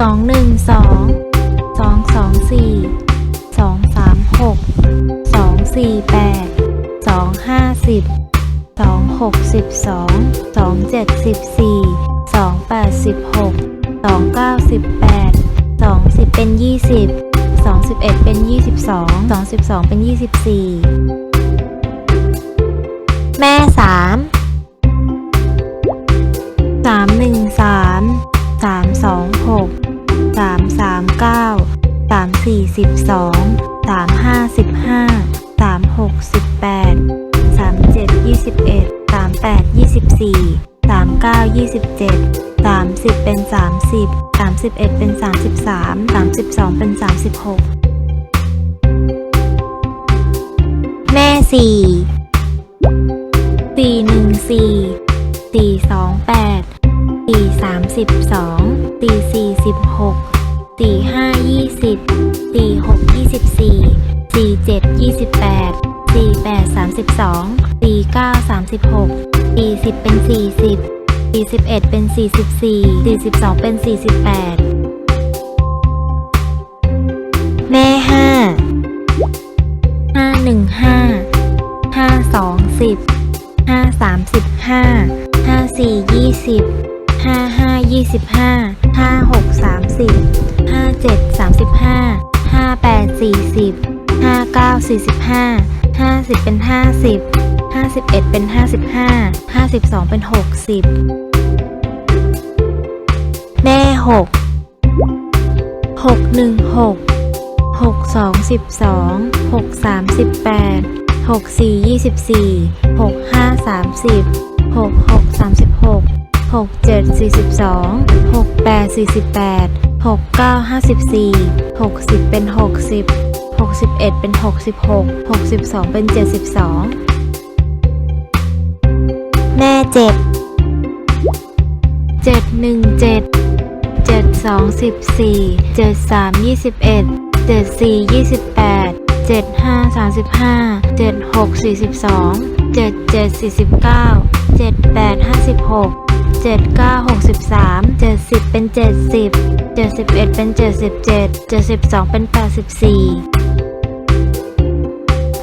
สองหนึ่งสองสองสองสี่สองสามหกสองสี่แปดสองห้าสิบสองหกสิบสองสองเจ็ดสิบสี่สองแปดสิบหกสองเก้าสิบแปดสองสิบเป็นยี่สิบสองสิบเอ็ดเป็นยี่สิบสองสองสิบสองเป็นยี่สิบสี่แม่สามสามหนึ่งสาม 42 355 368 37 21 38 24 39 27 30 เป็น 30 31 เป็น 33 32 เป็น 36 แม่ 4 4 1 4 4 2 8 4 3 2 4 4 16 4 5 20 สี่หกยี่สิบสี่สี่เจ็ดยี่สิบแปดสี่แปดสามสิบสองสี่เก้าสามสิบหกสี่สิบเป็นสี่สิบสี่สิบเอ็ดเป็นสี่สิบสี่สี่สิบสองเป็นสี่สิบแปดแม่ห้าห้าหนึ่งห้าห้าสองสิบห้าสามสิบห้าห้าสี่ยี่สิบห้าห้ายี่สิบห้าห้าหกสามสิบห้าเจ็ดสามสิบห้าาแปดสี่สิบห้าเก้าสี่สิบห้าห้าสิบเป็นห้าสิบห้าสิบเอ็ดเป็นห้าสิบห้าห้าสิบสองเป็นหกสิบแม่หกหกหนึ่งหกหกสองสิบสองหกสามสิบแปดหกสี่ยี่สิบสี่หกห้าสามสิบหกหกสามสิบหกหกเจ็ดสี่สิบสองหกแปดสี่สิบแปด หกเก้าห้าสิบสี่หกสิบเป็นหกสิบหกสิบเอ็ดเป็นหกสิบหกหกสิบสองเป็นเจ็ดสิบสองแม่เจ็ดเจ็ดหนึ่งเจ็ดเจ็ดสองสิบสี่เจ็ดสามยี่สิบเอ็ดเจ็ดสี่ยี่สิบแปดเจ็ดห้าสามสิบห้าเจ็ดหกสี่สิบสองเจ็ดเจ็ดสี่สิบเก้าเจ็ดแปดห้าสิบหก เจ็ดเก้าหกสิบสามเจ็ดสิบเป็นเจ็ดสิบเจ็ดสิบเอ็ดเป็นเจ็ดสิบเจ็ดเจ็ดสิบสองเป็นแปดสิบสี่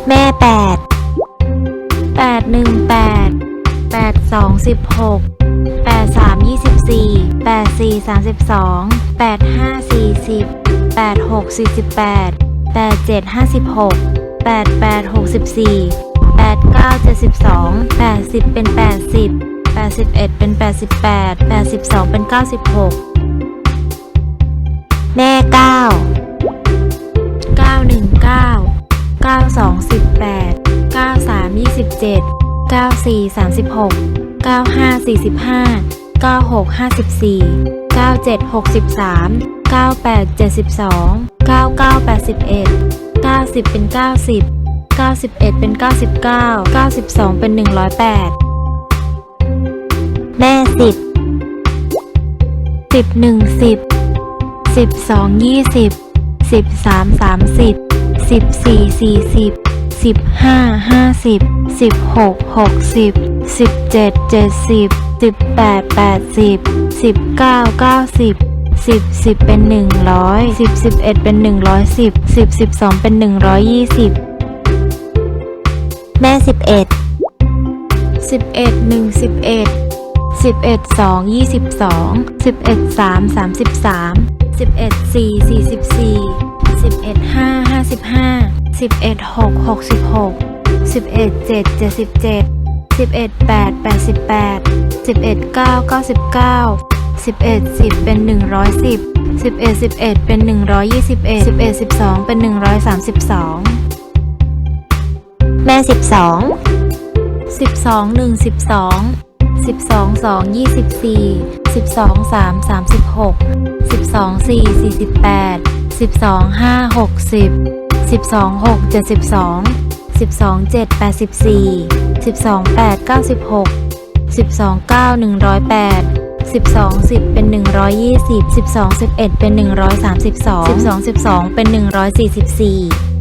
แม่แปดแปดหนึ่งแปดแปดสองสิบหกแปดสามยี่สิบสี่แปดสี่สามสิบสองแปดห้าสี่สิบแปดหกสี่สิบแปดแปดเจ็ดห้าสิบหกแปดแปดหกสิบสี่แปดเก้าเจ็ดสิบสองแปดสิบเป็นแปดสิบ 81 เป็น 88 82 เป็น 96 แม่ 9 919 92 18 93 27 94 36 95 45 96 54 97 63 98 72 99 81 90 เป็น 90 91 เป็น 99 92 เป็น 108 แม่สิบสิบหนึ่งสิบสิบสองยี่สิบสิบสามสามสิบสิบสี่สี่สิบสิบห้าห้าสิบสิบหกหกสิบสิบเจ็ดเจ็ดสิบสิบแปดแปดสิบสิบเก้าเก้าสิบสิบสิบเป็นหนึ่งร้อยสิบสิบเอ็ดเป็นหนึ่งร้อยสิบสิบสิบสองเป็นหนึ่งร้อยยี่สิบแม่สิบเอ็ดสิบเอ็ดหนึ่งสิบเอ็ด สิบเอ็ดสองยี่สิบสองสิบเอ็ดสามสามสิบสามสิบเอ็ดสี่สี่สิบสี่สิบเอ็ดห้าห้าสิบห้าสิบเอ็ดหกหกสิบหกสิบเอ็ดเจ็ดเจ็ดสิบเจ็ดสิบเอ็ดแปดแปดสิบแปดสิบเอ็ดเก้าเก้าสิบเก้าสิบเอ็ดสิบเป็นหนึ่งร้อยสิบสิบเอ็ดสิบเอ็ดเป็นหนึ่งร้อยยี่สิบเอ็ดสิบเอ็ดสิบสองเป็นหนึ่งร้อยสามสิบสองแม่สิบสองสิบสองหนึ่งสิบสอง 12 2 24 12 3 36 12 4 48 12 5 60 12 6 72 12 7 84 12 8 96 12 9 108 12 10 เป็น 120 12 11 เป็น 132 12 12 เป็น 144